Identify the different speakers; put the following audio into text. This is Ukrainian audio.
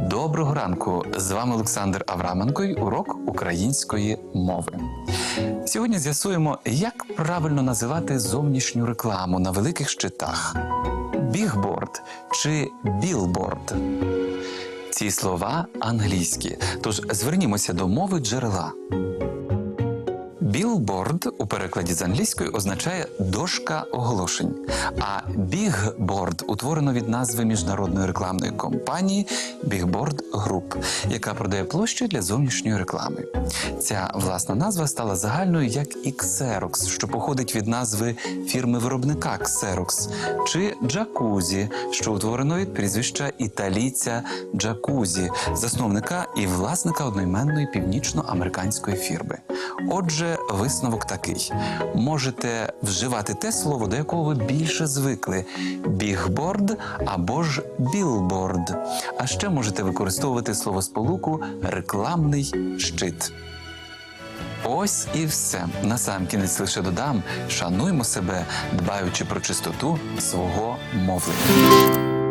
Speaker 1: Доброго ранку! З вами Олександр Авраменко і урок української мови. Сьогодні з'ясуємо, як правильно називати зовнішню рекламу на великих щитах: бігборд чи білборд. Ці слова англійські, тож звернімося до мови джерела. Білборд у перекладі з англійської означає дошка оголошень, а бігборд утворено від назви міжнародної рекламної компанії Бігборд Груп, яка продає площі для зовнішньої реклами. Ця власна назва стала загальною як і Xerox, що походить від назви фірми виробника Xerox, чи Джакузі, що утворено від прізвища італійця Джакузі, засновника і власника одноіменної північноамериканської фірми. Отже, висновок такий: можете вживати те слово, до якого ви більше звикли: бігборд або ж білборд. А ще можете використовувати словосполуку рекламний щит. Ось і все. Насамкінець лише додам: шануймо себе, дбаючи про чистоту свого мовлення.